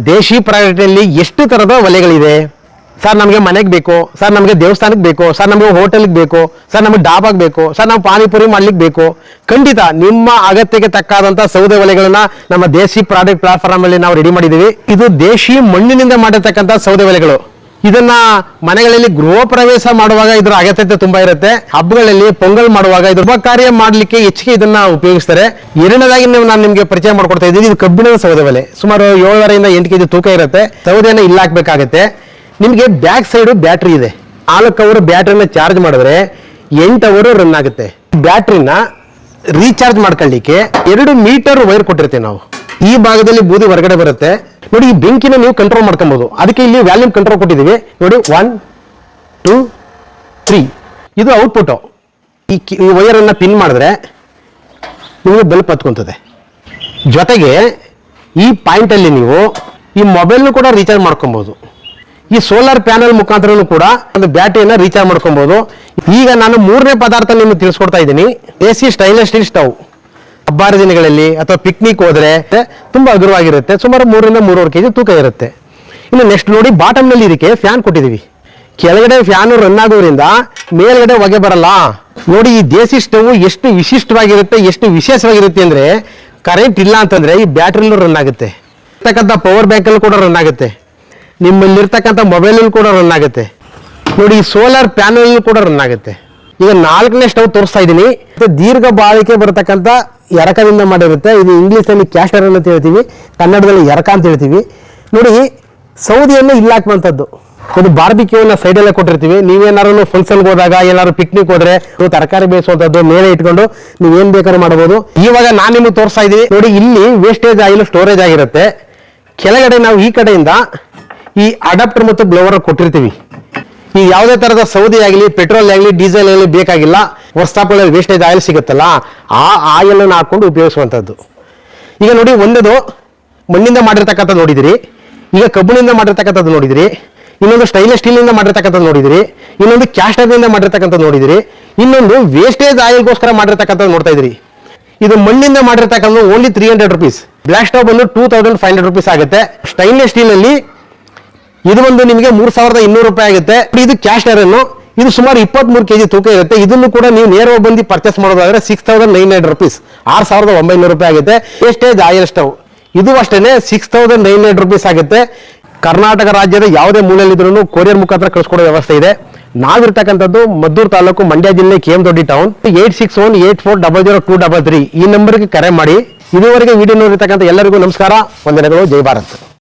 ದೇಶಿ ಪ್ರಾಡಕ್ಟಲ್ಲಿ ಎಷ್ಟು ಥರದ ಒಲೆಗಳಿದೆ? ಸರ್, ನಮಗೆ ಮನೆಗೆ ಬೇಕು. ಸರ್, ನಮಗೆ ದೇವಸ್ಥಾನಕ್ಕೆ ಬೇಕು. ಸರ್, ನಮಗೆ ಹೋಟೆಲ್ಗೆ ಬೇಕು. ಸರ್, ನಮಗೆ ಡಾಬಾಗೆ ಬೇಕು. ಸರ್, ನಾವು ಪಾನಿಪುರಿ ಮಾಡ್ಲಿಕ್ಕೆ ಬೇಕು. ಖಂಡಿತ ನಿಮ್ಮ ಅಗತ್ಯಕ್ಕೆ ತಕ್ಕಾದಂಥ ಸೌದೆ ಒಲೆಗಳನ್ನ ನಮ್ಮ ದೇಶಿ ಪ್ರಾಡಕ್ಟ್ ಪ್ಲಾಟ್ಫಾರ್ಮ್ ಅಲ್ಲಿ ನಾವು ರೆಡಿ ಮಾಡಿದ್ದೀವಿ. ಇದು ದೇಶಿ ಮಣ್ಣಿನಿಂದ ಮಾಡಿರ್ತಕ್ಕಂಥ ಸೌದೆ ಒಲೆಗಳು. ಇದನ್ನ ಮನೆಗಳಲ್ಲಿ ಗೃಹ ಪ್ರವೇಶ ಮಾಡುವಾಗ ಇದರ ಅಗತ್ಯತೆ ತುಂಬಾ ಇರುತ್ತೆ. ಹಬ್ಬಗಳಲ್ಲಿ ಪೊಂಗಲ್ ಮಾಡುವಾಗ ಇದು ಶುಭ ಕಾರ್ಯ ಮಾಡಲಿಕ್ಕೆ ಹೆಚ್ಚಿಗೆ ಇದನ್ನ ಉಪಯೋಗಿಸ್ತಾರೆ. ಎರಡನೇದಾಗಿ ನಾನು ನಿಮಗೆ ಪರಿಚಯ ಮಾಡ್ಕೊಡ್ತಾ ಇದ್ದೀನಿ, ಇದು ಕಬ್ಬಿಣದ ಸೌದೆ ಬೆಲೆ ಸುಮಾರು ಏಳರಿಂದ ಎಂಟು ಕೆಜಿ ತೂಕ ಇರುತ್ತೆ. ಸೌದೆಯನ್ನು ಇಲ್ಲಿ ಹಾಕ್ಬೇಕಾಗತ್ತೆ. ನಿಮಗೆ ಬ್ಯಾಕ್ ಸೈಡ್ ಬ್ಯಾಟ್ರಿ ಇದೆ. ನಾಲ್ಕು ಅವರು ಬ್ಯಾಟ್ರಿನ ಚಾರ್ಜ್ ಮಾಡಿದ್ರೆ ಎಂಟು ಅವರು ರನ್ ಆಗುತ್ತೆ. ಬ್ಯಾಟ್ರಿನ ರೀಚಾರ್ಜ್ ಮಾಡ್ಕೊಳ್ಳಿಕ್ಕೆ ಎರಡು ಮೀಟರ್ ವೈರ್ ಕೊಟ್ಟಿರ್ತೀವಿ ನಾವು. ಈ ಭಾಗದಲ್ಲಿ ಬೂದಿ ಹೊರಗಡೆ ಬರುತ್ತೆ. ನೋಡಿ, ಈ ಬೆಂಕಿನ ನೀವು ಕಂಟ್ರೋಲ್ ಮಾಡ್ಕೊಬಹುದು ಅದಕ್ಕೆ ಇಲ್ಲಿ ವ್ಯಾಲ್ಯೂಮ್ ಕಂಟ್ರೋಲ್ ಕೊಟ್ಟಿದ್ದೀವಿ. ನೋಡಿ ಒನ್ ಟೂ ತ್ರೀ ಇದು ಔಟ್ಪುಟ್ ಈ ಈ ಅನ್ನ ಪಿನ್ ಮಾಡಿದ್ರೆ ನಿಮಗೆ ಬೆಲ್ಪ್ ಹತ್ಕೊಂತದೆ. ಜೊತೆಗೆ ಈ ಪಾಯಿಂಟ್ ಅಲ್ಲಿ ನೀವು ಈ ಮೊಬೈಲ್ನು ಕೂಡ ರೀಚಾರ್ಜ್ ಮಾಡ್ಕೊಬಹುದು ಈ ಸೋಲಾರ್ ಪ್ಯಾನಲ್ ಮುಖಾಂತರನೂ ಕೂಡ ಒಂದು ಬ್ಯಾಟ್ರಿಯನ್ನು ರೀಚಾರ್ಜ್ ಮಾಡ್ಕೊಬಹುದು ಈಗ ನಾನು ಮೂರನೇ ಪದಾರ್ಥ ನಿಮ್ಗೆ ತಿಳಿಸ್ಕೊಡ್ತಾ ಇದ್ದೀನಿ. A C stainless steel stove ಹಬ್ಬಾರ ದಿನಗಳಲ್ಲಿ ಅಥವಾ ಪಿಕ್ನಿಕ್ ಹೋದರೆ ತುಂಬಾ ಹಗುರವಾಗಿರುತ್ತೆ. ಸುಮಾರು ಮೂರರಿಂದ ಮೂರುವರೆ ಕೆಜಿ ತೂಕ ಇರುತ್ತೆ. ಇನ್ನು ನೆಕ್ಸ್ಟ್ ನೋಡಿ ಬಾಟಮ್ನಲ್ಲಿ ಇದಕ್ಕೆ ಫ್ಯಾನ್ ಕೊಟ್ಟಿದ್ದೀವಿ. ಕೆಳಗಡೆ ಫ್ಯಾನ್ ರನ್ ಆಗೋದ್ರಿಂದ ಮೇಲ್ಗಡೆ ಹೊಗೆ ಬರಲ್ಲ. ನೋಡಿ ಈ ದೇಸಿ ಸ್ಟವ್ ಎಷ್ಟು ವಿಶಿಷ್ಟವಾಗಿರುತ್ತೆ, ಎಷ್ಟು ವಿಶೇಷವಾಗಿರುತ್ತೆ ಅಂದ್ರೆ ಕರೆಂಟ್ ಇಲ್ಲ ಅಂತಂದ್ರೆ ಈ ಬ್ಯಾಟ್ರಿಲೂ ರನ್ ಆಗುತ್ತೆ. ಇರ್ತಕ್ಕಂಥ ಪವರ್ ಬ್ಯಾಂಕಲ್ಲೂ ಕೂಡ ರನ್ ಆಗುತ್ತೆ. ನಿಮ್ಮಲ್ಲಿರ್ತಕ್ಕಂಥ ಮೊಬೈಲಲ್ಲಿ ಕೂಡ ರನ್ ಆಗುತ್ತೆ. ನೋಡಿ ಈ ಸೋಲಾರ್ ಪ್ಯಾನಲ್ ಕೂಡ ರನ್ ಆಗುತ್ತೆ. ಈಗ ನಾಲ್ಕನೇ ಸ್ಟವ್ ತೋರಿಸ್ತಾ ಇದ್ದೀನಿ. ದೀರ್ಘ ಬಾಳಿಕೆ ಬರತಕ್ಕಂಥ ಎರಕದಿಂದ ಮಾಡಿರುತ್ತೆ. ಇದು ಇಂಗ್ಲೀಷಲ್ಲಿ ಕ್ಯಾಸ್ಟರ್ ಅಂತ ಹೇಳ್ತೀವಿ, ಕನ್ನಡದಲ್ಲಿ ಎರಕ ಅಂತ ಹೇಳ್ತೀವಿ. ನೋಡಿ, ಸೌದಿಯನ್ನು ಇಲ್ಲಿ ಹಾಕುವಂಥದ್ದು. ಒಂದು ಬಾರ್ಬಿಕ್ಯೂನ ಸೈಡಲ್ಲೇ ಕೊಟ್ಟಿರ್ತೀವಿ. ನೀವೇನಾದ್ರು ಫಂಕ್ಷನ್ಗೆ ಹೋದಾಗ, ಏನಾದ್ರು ಪಿಕ್ನಿಕ್ ಹೋದ್ರೆ ತರಕಾರಿ ಬೇಯಿಸುವಂಥದ್ದು ಮೇಲೆ ಇಟ್ಕೊಂಡು ನೀವೇನು ಬೇಕಾದ್ರೂ ಮಾಡಬಹುದು. ಇವಾಗ ನಾನು ನಿಮಗೆ ತೋರಿಸ್ತಾ ಇದ್ದೀನಿ. ನೋಡಿ, ಇಲ್ಲಿ ವೇಸ್ಟೇಜ್ ಆಯಿಲ್ ಸ್ಟೋರೇಜ್ ಆಗಿರುತ್ತೆ. ಕೆಳಗಡೆ ನಾವು ಈ ಕಡೆಯಿಂದ ಈ ಅಡಾಪ್ಟರ್ ಮತ್ತು ಬ್ಲೋವರ್ ಕೊಟ್ಟಿರ್ತೀವಿ. ಈ ಯಾವುದೇ ತರದ ಸೌದಿ ಆಗಲಿ, ಪೆಟ್ರೋಲ್ ಆಗಲಿ, ಡೀಸೆಲ್ ಆಗಲಿ ಬೇಕಾಗಿಲ್ಲ ವರ್ಷಾಪಗಳಲ್ಲಿ ವೇಸ್ಟೇಜ್ ಆಯಿಲ್ ಸಿಗುತ್ತಲ್ಲ, ಆ ಆಯಿಲ್ ಅನ್ನು ಹಾಕೊಂಡು ಉಪಯೋಗಿಸುವಂಥದ್ದು ಈಗ ನೋಡಿ, ಒಂದದು ಮಣ್ಣಿಂದ ಮಾಡಿರ್ತಕ್ಕಂಥದ್ದು ನೋಡಿದಿರಿ. ಈಗ ಕಬ್ಬಿಣದಿಂದ ಮಾಡಿರ್ತಕ್ಕಂಥದ್ದು ನೋಡಿದಿರಿ. ಇನ್ನೊಂದು ಸ್ಟೈನ್ಲೆಸ್ ಸ್ಟೀಲಿಂದ ಮಾಡಿರ್ತಕ್ಕಂಥದ್ದು ನೋಡಿದಿರಿ. ಇನ್ನೊಂದು ಕ್ಯಾಸ್ಟರ್ನಿಂದ ಮಾಡಿರ್ತಕ್ಕಂಥದ್ದು ನೋಡಿದಿರಿ. ಇನ್ನೊಂದು ವೇಸ್ಟೇಜ್ ಆಯಿಲ್ಗೋಸ್ಕರ ಮಾಡಿರ್ತಕ್ಕಂಥದ್ದು ನೋಡ್ತಾ ಇದ್ರಿ. ಇದು ಮಣ್ಣಿಂದ ಮಾಡಿರ್ತಕ್ಕಂಥ only three hundred rupees stove ಬಂದು two thousand five hundred rupees ಆಗುತ್ತೆ. ಸ್ಟೈನ್ಲೆಸ್ ಸ್ಟೀಲ್ ಅಲ್ಲಿ ಇದು ಒಂದು ನಿಮಗೆ ಮೂರ್ ಸಾವಿರದ ಇನ್ನೂರು ರೂಪಾಯಿ ಆಗುತ್ತೆ. ಇದು ಕ್ಯಾಶ್ ಅನ್ನು. ಇದು ಸುಮಾರು ಇಪ್ಪತ್ಮೂರು ಕೆಜಿ ತೂಕ ಇರುತ್ತೆ. ಇದನ್ನು ಕೂಡ ನೀವು ನೇರವಾಗಿ ಬಂದು ಪರ್ಚೇಸ್ ಮಾಡೋದಾದ್ರೆ six thousand nine hundred rupees ಆರು ಸಾವಿರದ ಒಂಬೈನೂರು ರೂಪಾಯಿ ಆಗುತ್ತೆ. ಎಷ್ಟೇ ಆಯಿಲ್ ಸ್ಟವ್ ಇದು ಅಷ್ಟೇ six thousand nine hundred rupees ಆಗುತ್ತೆ. ಕರ್ನಾಟಕ ರಾಜ್ಯದ ಯಾವುದೇ ಮೂಲೆಯಲ್ಲಿದ್ರೂ ಕೊರಿಯರ್ ಮುಖಾಂತರ ಕಳಿಸ್ಕೊಡೋ ವ್ಯವಸ್ಥೆ ಇದೆ. ನಾವಿರ್ತಕ್ಕಂಥದ್ದು ಮದ್ದೂರು ತಾಲೂಕು ಮಂಡ್ಯ ಜಿಲ್ಲೆ K M Doddi town eight six one eight four double zero two double three ಈ ನಂಬರ್ಗೆ ಕರೆ ಮಾಡಿ. ಇದುವರೆಗೆ ವಿಡಿಯೋ ನೋಡಿರ್ತಕ್ಕಂಥ ಎಲ್ಲರಿಗೂ ನಮಸ್ಕಾರ. ವಂದನೆಗಳು. ಜೈ ಭಾರತ್.